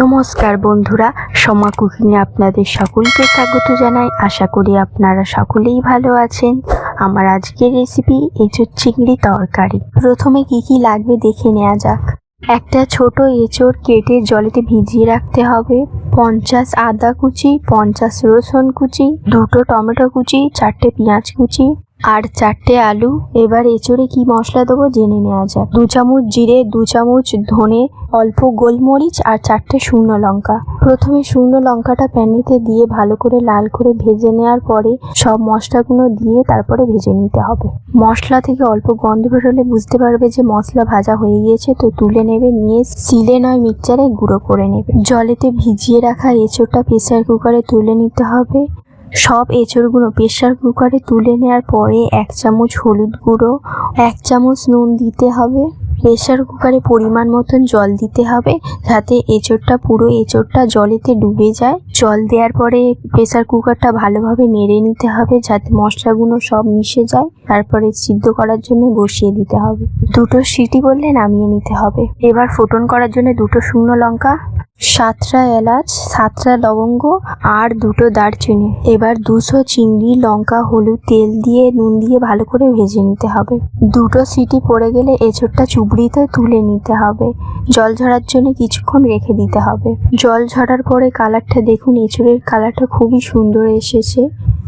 নমস্কার বন্ধুরা, সমা কুকিংয়ে আপনাদের সকলকে স্বাগত জানাই। আশা করি আপনারা সকলেই ভালো আছেন। আমার আজকের রেসিপি এঁচোড় চিংড়ি তরকারি। প্রথমে কি কি লাগবে দেখে নেওয়া যাক। একটা ছোট এঁচোড় কেটে জলেতে ভিজিয়ে রাখতে হবে। পঞ্চাশ আদা কুচি, পঞ্চাশ রসুন কুচি, দুটো টমেটো কুচি, চারটে পেঁয়াজ কুচি আর চারটে আলু। এবার এঁচোড়ে কি মশলা দেবো জেনে নেওয়া যাক। দু চামচ জিরে, দু চামচ ধনে, অল্প গোলমরিচ আর চারটে শুকনো লঙ্কা। প্রথমে শুকনো লঙ্কাটা প্যানিতে দিয়ে ভালো করে লাল করে ভেজে নেওয়ার পরে সব মশলাগুলো দিয়ে তারপরে ভেজে নিতে হবে। মশলা থেকে অল্প গন্ধ বেরোলে বুঝতে পারবে যে মশলা ভাজা হয়ে গিয়েছে, তো তুলে নেবে, নিয়ে সিলে নয় মিক্সচারে গুঁড়ো করে নেবে। জলেতে ভিজিয়ে রাখা এঁচোড়টা প্রেসার কুকারে তুলে নিতে হবে। সব এঁচড়গুলো প্রেশার কুকারে তুলে নেওয়ার পরে এক চামচ হলুদ গুঁড়ো, এক চামচ নুন দিতে হবে। প্রেশার কুকারে পরিমাণ মতন জল দিতে হবে যাতে এঁচড়টা, পুরো এঁচড়টা জলেতে ডুবে যায়। জল দেওয়ার পরে প্রেশার কুকারটা ভালোভাবে নেড়ে নিতে হবে যাতে মশলাগুলো সব মিশে যায়। তারপরে সিদ্ধ করার জন্য বসিয়ে দিতে হবে। দুটো সিটি বললে নামিয়ে নিতে হবে। এবার ফোটন করার জন্য দুটো শুকনো লঙ্কা সাতটা এলাচ, সাতটা লবঙ্গ আর দুটো দারচিনি। এবার দুশো চিংড়ি, লঙ্কা, হলুদ, তেল দিয়ে, নুন দিয়ে ভালো করে ভেজে নিতে হবে। দুটো সিটি পড়ে গেলে এঁচড়টা চুবড়িতে তুলে নিতে হবে। জল ঝরার জন্য কিছুক্ষণ রেখে দিতে হবে। জল ঝরার পরে কালারটা দেখুন, এঁচড়ের কালারটা খুবই সুন্দর এসেছে।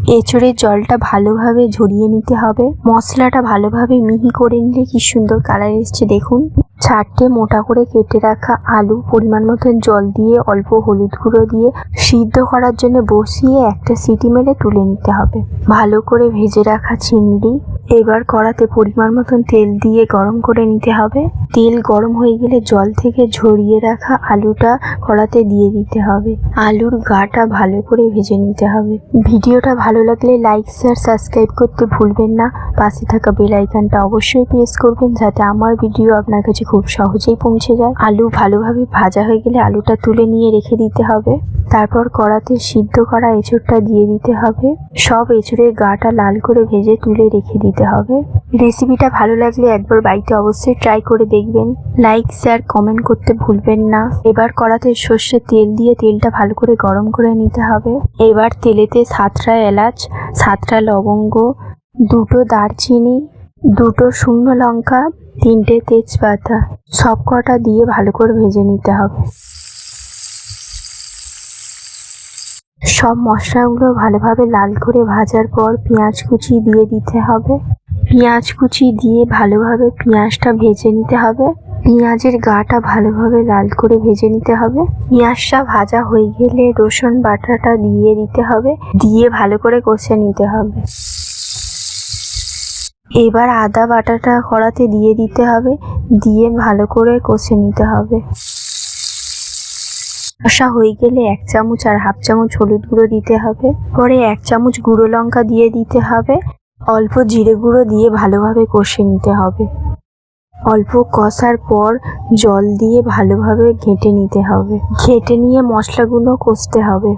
এঁচড়ের জলটা ভালোভাবে ঝরিয়ে নিতে হবে। মশলাটা ভালোভাবে মিহি করে নিলে কি সুন্দর কালার এসছে দেখুন। চারটে মোটা করে কেটে রাখা আলু পরিমাণ মতন জল দিয়ে, অল্প হলুদ গুঁড়ো দিয়ে সিদ্ধ করার জন্য বসিয়ে একটা সিটি মেরে তুলে নিতে হবে। ভালো করে ভেজে রাখা চিংড়ি এবার কড়াতে পরিমাণ মতন তেল দিয়ে গরম করে নিতে হবে। তেল গরম হয়ে গেলে জল থেকে ঝরিয়ে রাখা আলুটা কড়াতে দিয়ে দিতে হবে। আলুর গাটা ভালো করে ভেজে নিতে হবে। ভিডিওটা ভালো লাগলে লাইক শেয়ার সাবস্ক্রাইব করতে ভুলবেন না। পাশে থাকা বেল আইকনটা অবশ্যই প্রেস করবেন যাতে আমার ভিডিও আপনার কাছে খুব সহজেই পৌঁছে যায়। আলু ভালোভাবে ভাজা হয়ে গেলে আলুটা তুলে নিয়ে রেখে দিতে হবে। তারপর কড়াতে সিদ্ধ করা এঁচড়টা দিয়ে দিতে হবে। সব এঁচড়ের গাটা লাল করে ভেজে তুলে রেখে দিতে হবে। রেসিপিটা ভালো লাগলে একবার বাড়িতে অবশ্যই ট্রাই করে দেখবেন। লাইক শেয়ার কমেন্ট করতে ভুলবেন না। এবার কড়াতে সর্ষের তেল দিয়ে তেলটা ভালো করে গরম করে নিতে হবে। এবার তেলেতে সাতটা এলাচ, সাতটা লবঙ্গ, দুটো দারচিনি, দুটো শুকনো লঙ্কা, তিনটে তেজপাতা। সব কটা দিয়ে ভালো করে ভেজে নিতে হবে। সব মশলাগুলো ভালোভাবে লাল করে ভাজার পর পেঁয়াজ কুচি দিয়ে দিতে হবে। পেঁয়াজ কুচি দিয়ে ভালোভাবে পেঁয়াজটা ভেজে নিতে হবে। পেঁয়াজের গাটা ভালোভাবে লাল করে ভেজে নিতে হবে। পেঁয়াজটা ভাজা হয়ে গেলে রসুন বাটাটা দিয়ে দিতে হবে। দিয়ে ভালো করে কষে নিতে হবে। এবার আদা বাটাটা কড়াতে দিয়ে দিতে হবে। দিয়ে ভালো করে কষে নিতে হবে। কষা হয়ে গেলে এক চামচ আর হাফ চামচ হলুদ গুঁড়ো দিতে হবে। পরে এক চামচ গুঁড়ো লঙ্কা দিয়ে দিতে হবে। অল্প জিরে গুঁড়ো দিয়ে ভালোভাবে কষে নিতে হবে। অল্প কষার পর জল দিয়ে ভালোভাবে ঘেঁটে নিতে হবে। ঘেঁটে নিয়ে মশলাগুলো কষতে হবে।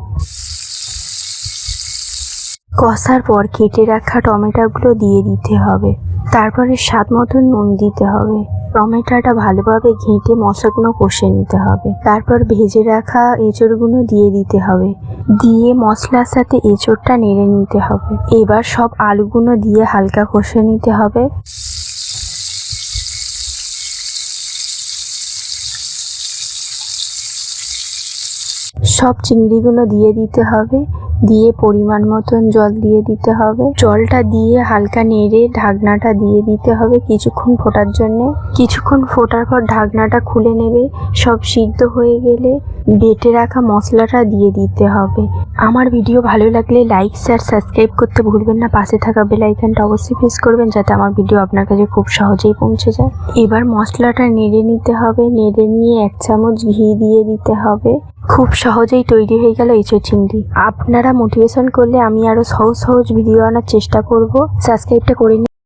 কষার পর কেটে রাখা টমেটোগুলো দিয়ে দিতে হবে। তারপরে স্বাদ মতো নুন দিতে হবে। টমেটোটা ভালোভাবে ঘেঁটে মশলাগুলো কষে নিতে হবে। তারপর ভেজে রাখা এঁচড়গুলো দিয়ে দিতে হবে। দিয়ে মশলার সাথে এঁচড়টা নেড়ে নিতে হবে। এবার সব আলুগুলো দিয়ে হালকা কষে নিতে হবে। সব চিংড়িগুলো দিয়ে দিতে হবে। দিয়ে পরিমাণ মতন জল দিয়ে দিতে হবে। জলটা দিয়ে হালকা নেড়ে ঢাকনাটা দিয়ে দিতে হবে কিছুক্ষণ ফোটার জন্য। কিছুক্ষণ ফোটার পর ঢাকনাটা খুলে নেবে, সব সিদ্ধ হয়ে গেলে বেটে রাখা মশলাটা দিয়ে দিতে হবে। আমার ভিডিও ভালো লাগলে লাইক, শেয়ার, সাবস্ক্রাইব করতে ভুলবেন না। পাশে থাকা বেল আইকনটা অবশ্যই প্রেস করবেন যাতে আমার ভিডিও আপনার কাছে খুব সহজেই পৌঁছে যায়। এবার মশলাটা নেড়ে নিতে হবে। নেড়ে নিয়ে এক চামচ ঘি দিয়ে দিতে হবে। খুব সহজেই তৈরি হয়ে গেল এই চিংড়ি। আপনারা মোটিভেশন করলে আমি আরও সহজ সহজ ভিডিও আনার চেষ্টা করব। সাবস্ক্রাইবটা করে